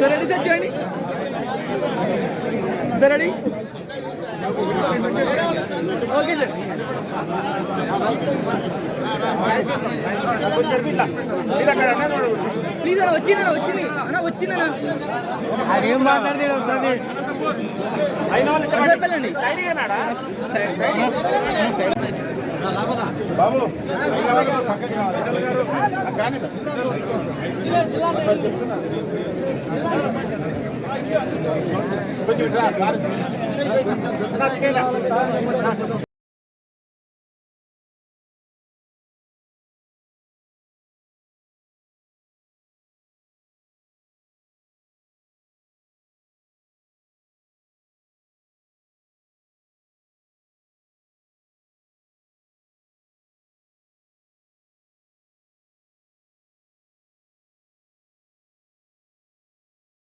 Sir ready sir చేయండి sir ready okay sir please అన్న వచ్చిందన్న వచ్చింది. అన్న వచ్చిందన్న. అదేం మాట్లాడితే అయిన వాళ్ళు సైడ్ సైడ్. బాబు. కొంచెం